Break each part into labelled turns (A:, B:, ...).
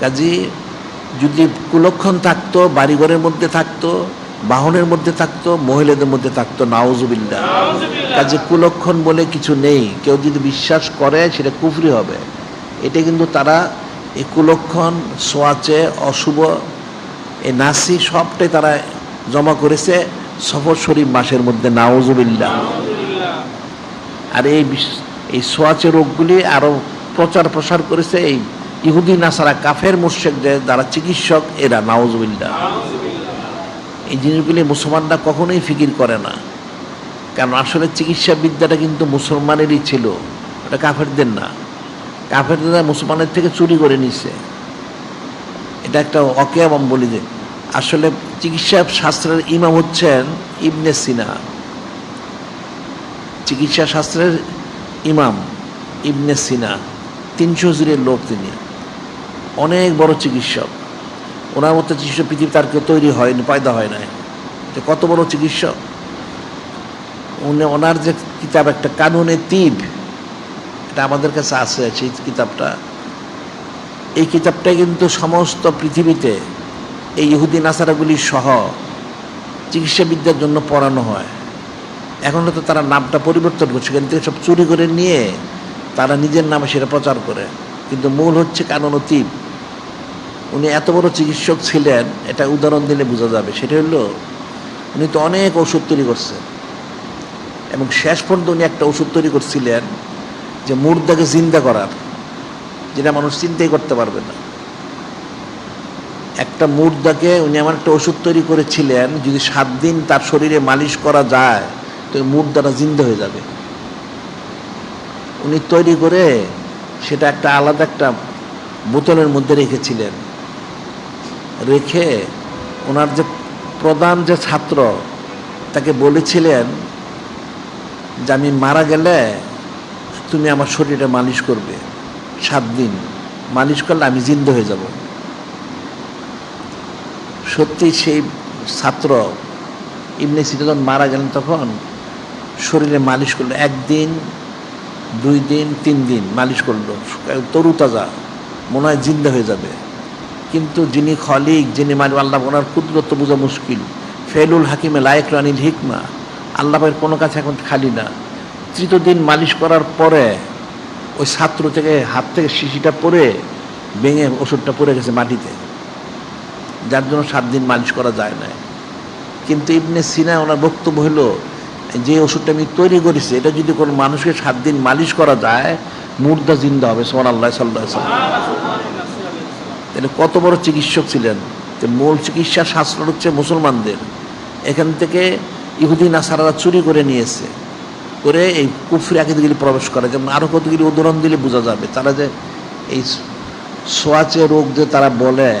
A: কাজী যদি কুলক্ষণ থাকতো বাড়িঘরের মধ্যে থাকতো বাহনের মধ্যে থাকতো মহিলাদের মধ্যে থাকতো নাওজুবিল্লা কাজে কুলক্ষণ বলে কিছু নেই। কেউ যদি বিশ্বাস করে সেটা কুফরি হবে। এটা কিন্তু তারা এই কুলক্ষণ সোয়াচে অশুভ এই নাসি সবটাই তারা জমা করেছে সফর শরীফ মাসের মধ্যে নাওজুবিল্লা আর এই এই সোয়াচে রোগগুলি আরও প্রচার প্রসার করেছে এই ইহুদি, নাসারা, কাফের মুর্শেকদের যারা চিকিৎসক, এরা নাওজুবিল্লা এই জিনিসগুলি মুসলমানরা কখনোই ফিকির করে না। কারণ আসলে চিকিৎসা বিদ্যাটা কিন্তু মুসলমানেরই ছিল। ওটা কাফেরদের না। কাফেরদের মুসলমানের থেকে চুরি করে নিছে। এটা একটা অকেয়াম বলি যে, আসলে চিকিৎসা শাস্ত্রের ইমাম হচ্ছেন ইবনে সিনা। চিকিৎসা শাস্ত্রের ইমাম ইবনে সিনা। তিনশো জিরের লোক তিনি। অনেক বড় চিকিৎসক। ওনার মতো চিকিৎসক পৃথিবী তার কেউ তৈরি হয়নি, পয়দা হয় নাই। যে কত বড় চিকিৎসক। উনি, ওনার যে কিতাব একটা, কানুনে তিব। এটা আমাদের কাছে আছে, সেই কিতাবটা। এই কিতাবটা কিন্তু সমস্ত পৃথিবীতে এই ইহুদি নাসারাগুলি সহ চিকিৎসাবিদ্যার জন্য পড়ানো হয়। এখন তো তারা নামটা পরিবর্তন করছে কিন্তু সব চুরি করে নিয়ে তারা নিজের নামে সেটা প্রচার করে। কিন্তু মূল হচ্ছে কানন অতীব উনি এত বড় চিকিৎসক ছিলেন, এটা উদাহরণ দিলে বোঝা যাবে। সেটা হলো, উনি তো অনেক ওষুধ তৈরি করছেন। এবং শেষ পর্যন্ত উনি একটা ওষুধ তৈরি করছিলেন যে মুর্দাকে জিন্দা করার, যেটা মানুষ চিন্তাই করতে পারবে না। একটা মুর্দাকে উনি এমন একটা ওষুধ তৈরি করেছিলেন, যদি সাত দিন তার শরীরে মালিশ করা যায় তো মুর্দাটা জিন্দা হয়ে যাবে। উনি তৈরি করে সেটা একটা আলাদা একটা বোতলের মধ্যে রেখেছিলেন। রেখে ওনার যে প্রধান যে ছাত্র, তাকে বলেছিলেন যে আমি মারা গেলে তুমি আমার শরীরে মালিশ করবে, সাত দিন। মালিশ করলে আমি জিন্দা হয়ে যাব। সত্যি সেই ছাত্র সিনা যখন মারা গেলেন তখন শরীরে মালিশ করল, একদিন, দুই দিন, তিন দিন মালিশ করল। তরুতাজা, মনে হয় জিন্দা হয়ে যাবে। কিন্তু যিনি খলিক, যিনি মানে আল্লাহ, ওনার ক্ষুদ্রত্ব বোঝা মুশকিল। ফেলুল হাকিমে লায়ক রানিল হিকমা। আল্লাহের কোনো কাছে এখন খালি না। তৃতীয় দিন মালিশ করার পরে ওই ছাত্র থেকে হাত থেকে শিশিটা পরে ভেঙে ওষুধটা পড়ে গেছে মাটিতে। যার জন্য সাত দিন মালিশ করা যায় না কিন্তু ইবনে সিনা ওনার বক্তব্য হলো, যে ওষুধটা আমি তৈরি করেছি, এটা যদি কোনো মানুষকে সাত দিন মালিশ করা যায়, মুর্দা জিন্দা হবে সোমান আল্লাহ সাল্লাহ তাহলে কত বড় চিকিৎসক ছিলেন? যে মূল চিকিৎসা শাস্ত্র হচ্ছে মুসলমানদের। এখান থেকে ইহুদি নাসারারা চুরি করে নিয়েছে। করে এই কুফরি আকিদগুলি প্রবেশ করে। যেমন আরও কতগুলি উদাহরণ দিলে বোঝা যাবে। তারা যে এই সোয়াচে রোগ যে তারা বলে,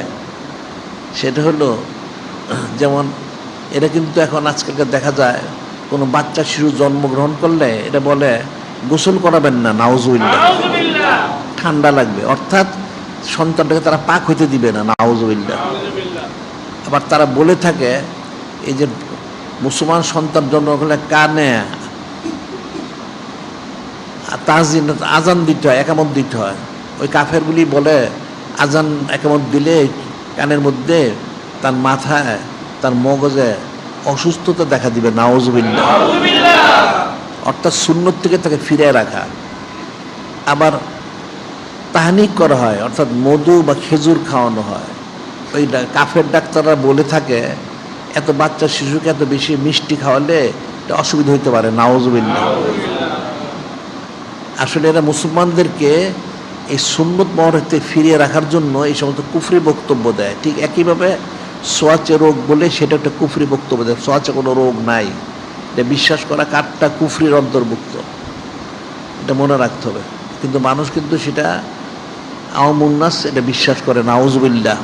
A: সেটা হলো, যেমন এটা কিন্তু এখন আজকালকার দেখা যায়, কোনো বাচ্চা শিশু জন্মগ্রহণ করলে এটা বলে, গোসল করাবেন না নাউজুবিল্লা ঠান্ডা লাগবে। অর্থাৎ সন্তানটাকে তারা পাক হইতে দিবে না নাউজুবিল্লা আবার তারা বলে থাকে এই যে মুসলমান সন্তান জন্ম হলে কানে তাজিন আজান দিতে হয় একামত দিতে হয়। ওই কাফেরগুলি বলে আজান একামত দিলে কানের মধ্যে তার মাথায় তার মগজে অসুস্থতা দেখা দিবে নাওজবিল্লা অর্থাৎ শূন্যর থেকে তাকে ফিরে রাখা। আবার তাহানিক করা হয়, অর্থাৎ মধু বা খেজুর খাওয়ানো হয়। ওই কাফের ডাক্তাররা বলে থাকে, এত বাচ্চা শিশুকে এত বেশি মিষ্টি খাওয়ালে এটা অসুবিধা হইতে পারে নাওজবিল্লা আসলে এরা মুসলমানদেরকে এই সুন্নত মহরতে ফিরিয়ে রাখার জন্য এই সমস্ত কুফরি বক্তব্য দেয়। ঠিক একইভাবে সোয়াচে রোগ বলে সেটা একটা কুফরি বক্তব্য দেয়। সোয়াচে কোনো রোগ নাই। এটা বিশ্বাস করা কাঠটা কুফরির অন্তর্ভুক্ত। এটা মনে রাখতে হবে। কিন্তু মানুষ কিন্তু সেটা আওয়ামুন্নাস এটা বিশ্বাস করে নাউজবিল্লা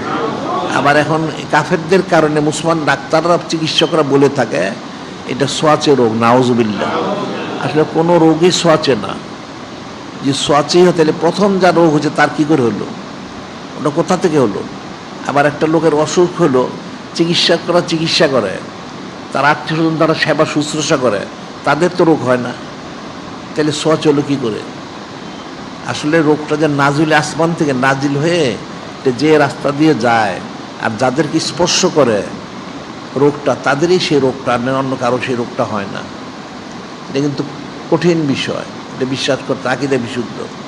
A: আবার এখন কাফেরদের কারণে মুসলমান ডাক্তাররা, চিকিৎসকরা বলে থাকে, এটা সোয়াচে রোগ নাউজবিল্লা আসলে কোনো রোগই সোয়াচে না। যে সোয়াচেই হয়, তাহলে প্রথম যা রোগ হচ্ছে তার কী করে হলো? ওটা কোথা থেকে হলো? আবার একটা লোকের অসুখ হলো, চিকিৎসকরা চিকিৎসা করে, তার আত্মীয় স্বজন তারা সেবা শুশ্রূষা করে, তাদের তো রোগ হয় না। তাহলে সোয়াচ হলো কী করে? আসলে রোগটা যে নাজিল আসমান থেকে নাজিল হয়ে যে রাস্তা দিয়ে যায় আর যাদেরকে স্পর্শ করে রোগটা, তাদেরই সেই রোগটা অন্য কারও সেই রোগটা হয় না। এটা কিন্তু কঠিন বিষয়। এটা বিশ্বাস করতে, আকিদে বিশুদ্ধ।